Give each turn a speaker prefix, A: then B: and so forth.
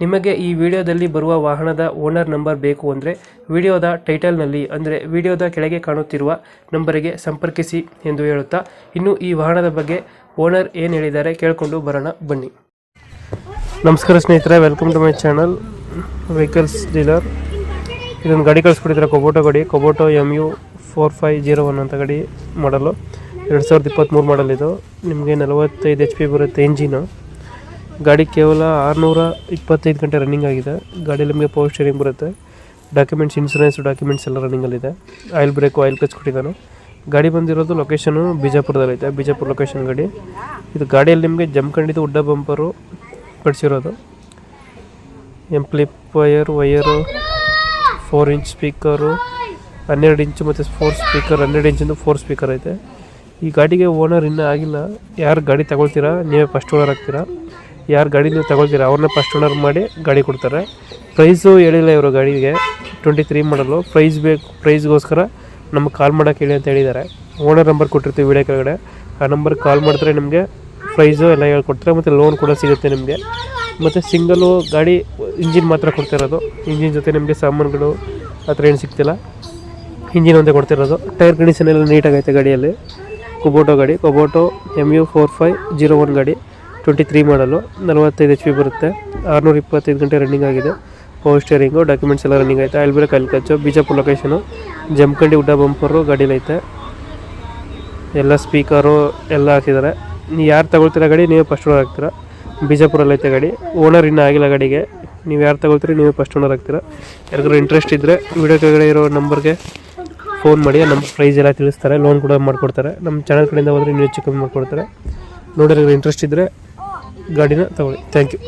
A: ನಿಮಗೆ ಈ ವಿಡಿಯೋದಲ್ಲಿ ಬರುವ ವಾಹನದ ಓನರ್ ನಂಬರ್ ಬೇಕು ಅಂದರೆ ವಿಡಿಯೋದ ಟೈಟಲ್ನಲ್ಲಿ ಅಂದರೆ ವಿಡಿಯೋದ ಕೆಳಗೆ ಕಾಣುತ್ತಿರುವ ನಂಬರಿಗೆ ಸಂಪರ್ಕಿಸಿ ಎಂದು ಹೇಳುತ್ತಾ, ಇನ್ನು ಈ ವಾಹನದ ಬಗ್ಗೆ ಓನರ್ ಏನು ಹೇಳಿದ್ದಾರೆ ಕೇಳಿಕೊಂಡು ಬರೋಣ, ಬನ್ನಿ. ನಮಸ್ಕಾರ ಸ್ನೇಹಿತರೆ welcome to my channel vehicles dealer ಇದೊಂದು ಗಾಡಿ ಕಳಿಸ್ಕೊಟ್ಟಿದ್ದಾರೆ ಕೊಬೋಟೋ ಗಾಡಿ. Kubota M U four five zero one ಅಂತ ಗಾಡಿ ಮಾಡಲು ಎರಡು ಸಾವಿರದ ಇಪ್ಪತ್ತ್ಮೂರು ಮಾಡಲ್ ಇದು. ನಿಮಗೆ ನಲವತ್ತೈದು ಎಚ್ ಪಿ ಬರುತ್ತೆ ಇಂಜಿನು ಗಾಡಿ ಕೇವಲ ಆರುನೂರ ಇಪ್ಪತ್ತೈದು ಗಂಟೆ ರನ್ನಿಂಗ್ ಆಗಿದೆ. ಗಾಡಿಯಲ್ಲಿ ನಿಮಗೆ ಪವರ್ ಸ್ಟೇರಿಂಗ್ ಬರುತ್ತೆ. ಡಾಕ್ಯುಮೆಂಟ್ಸ್ ಇನ್ಸೂರೆನ್ಸ್ ಡಾಕ್ಯುಮೆಂಟ್ಸ್ ಎಲ್ಲ ರನ್ನಿಂಗಲ್ಲಿದೆ ಆಯಿಲ್ ಬ್ರೇಕು ಆಯಿಲ್ ಕ್ಲಚ್ ಕೊಟ್ಟಿದ್ದಾನೆ. ಗಾಡಿ ಬಂದಿರೋದು ಲೊಕೇಶನು ಬಿಜಾಪುರದಲ್ಲೈತೆ ಬಿಜಾಪುರ ಲೊಕೇಶನ್ ಗಾಡಿ. ಇದು ಗಾಡಿಯಲ್ಲಿ ನಿಮಗೆ ಜಮ್ಕಂಡಿದ್ದು ಉಡ್ಡ ಬಂಪರು ಪಡಿಸಿರೋದು ಎಂಪ್ಲಿಪ್ wire wire four inch speaker ಹನ್ನೆರಡು ಇಂಚು ಮತ್ತು ಫೋರ್ ಸ್ಪೀಕರ್ ಹನ್ನೆರಡು ಇಂಚಿಂದು ಫೋರ್ ಸ್ಪೀಕರ್ ಐತೆ. ಈ ಗಾಡಿಗೆ ಓನರ್ ಇನ್ನೂ ಆಗಿಲ್ಲ. ಯಾರು ಗಾಡಿ ತಗೊಳ್ತೀರಾ? ನೀವೇ ಫಸ್ಟ್ ಓನರ್ ಆಗ್ತೀರಾ? ಯಾರು ಗಾಡಿ ನೀವು ತಗೊಳ್ತೀರಾ ಅವ್ರನ್ನ ಫಸ್ಟ್ ಓನರ್ ಮಾಡಿ ಗಾಡಿ ಕೊಡ್ತಾರೆ. ಪ್ರೈಸು ಹೇಳಿಲ್ಲ ಇವರು ಗಾಡಿಗೆ. ಟ್ವೆಂಟಿ ತ್ರೀ ಮಾಡಲು ಪ್ರೈಸ್ ಬೇಕು ಪ್ರೈಸ್ಗೋಸ್ಕರ ನಮಗೆ ಕಾಲ್ ಮಾಡೋಕೆ ಹೇಳಿ ಅಂತ ಹೇಳಿದ್ದಾರೆ. ಓನರ್ ನಂಬರ್ ಕೊಟ್ಟಿರ್ತೀವಿ ವಿಡಿಯೋ ಕೆಳಗಡೆ. ಆ ನಂಬರ್ ಕಾಲ್ ಮಾಡಿದ್ರೆ ನಿಮಗೆ ಪ್ರೈಸು ಎಲ್ಲ ಹೇಳ್ಕೊಡ್ತಾರೆ, ಮತ್ತು ಲೋನ್ ಕೂಡ ಸಿಗುತ್ತೆ ನಿಮಗೆ. ಮತ್ತು ಸಿಂಗಲು ಗಾಡಿ ಇಂಜಿನ್ ಮಾತ್ರ ಕೊಡ್ತಿರೋದು. ಇಂಜಿನ್ ಜೊತೆ ನಿಮಗೆ ಸಾಮಾನುಗಳು ಆ ಥರ ಏನು ಸಿಗ್ತಿಲ್ಲ. ಇಂಜಿನ್ ಒಂದೇ ಕೊಡ್ತಿರೋದು. ಟೈರ್ ಕಂಡೀಷನ್ ಎಲ್ಲ ನೀಟಾಗೈತೆ ಗಾಡಿಯಲ್ಲಿ. ಕೊಬೋಟೋ ಗಾಡಿ Kubota M U four five zero one ಗಾಡಿ. ಟ್ವೆಂಟಿ ತ್ರೀ ಮಾಡಲು ನಲವತ್ತೈದು ಎಚ್ ಪಿ ಬರುತ್ತೆ. ಆರುನೂರ ಇಪ್ಪತ್ತೈದು ಗಂಟೆ ರನ್ನಿಂಗ್ ಆಗಿದೆ. ಪವರ್ ಸ್ಟೇರಿಂಗು ಡಾಕ್ಯುಮೆಂಟ್ಸ್ ಎಲ್ಲ ರನ್ನಿಂಗ್ ಐತೆ ಆಯಿಲ್ ಬ್ರೇಕ್ ಅಲ್ಲಿ ಕಚ್ಚು. ಬಿಜಾಪುರ ಲೊಕೇಶನು ಜಮ್ಕಂಡಿ ಉಡ್ಡ ಬಂಪರು ಗಾಡೀಲೈತೆ ಎಲ್ಲ ಸ್ಪೀಕರು ಎಲ್ಲ ಹಾಕಿದ್ದಾರೆ. ನೀವು ಯಾರು ತಗೊಳ್ತೀರ ಗಾಡಿ? ನೀವೇ ಫಸ್ಟ್ ಓನರ್ ಆಗ್ತೀರಾ? ಬಿಜಾಪುರಲ್ಲೈತೆ ಗಾಡಿ. ಓನರ್ ಇನ್ನೂ ಆಗಿಲ್ಲ ಗಾಡಿಗೆ. ನೀವು ಯಾರು ತಗೊಳ್ತೀರಿ? ನೀವೇ ಫಸ್ಟ್ ಓನರ್ ಆಗ್ತೀರಾ? ಯಾರಿಗಾದ್ರೂ ಇಂಟ್ರೆಸ್ಟ್ ಇದ್ದರೆ ವಿಡಿಯೋ ಕೆಳಗಡೆ ಇರೋ ನಂಬರ್ಗೆ ಫೋನ್ ಮಾಡಿ. ನಮ್ಮ ಪ್ರೈಸ್ ಎಲ್ಲ ತಿಳಿಸ್ತಾರೆ. ಲೋನ್ ಕೂಡ ಮಾಡಿಕೊಡ್ತಾರೆ. ನಮ್ಮ ಚಾನಲ್ ಕಡೆಯಿಂದ ಹೋದರೆ ನೀವು ಹೆಚ್ಚು ಕಮ್ಮಿ ಮಾಡಿಕೊಡ್ತಾರೆ. ನೋಡಿದ್ರೆ ಇಂಟ್ರೆಸ್ಟ್ ಇದ್ದರೆ ಗಾಡಿನ ತಗೊಳ್ಳಿ ಥ್ಯಾಂಕ್ ಯು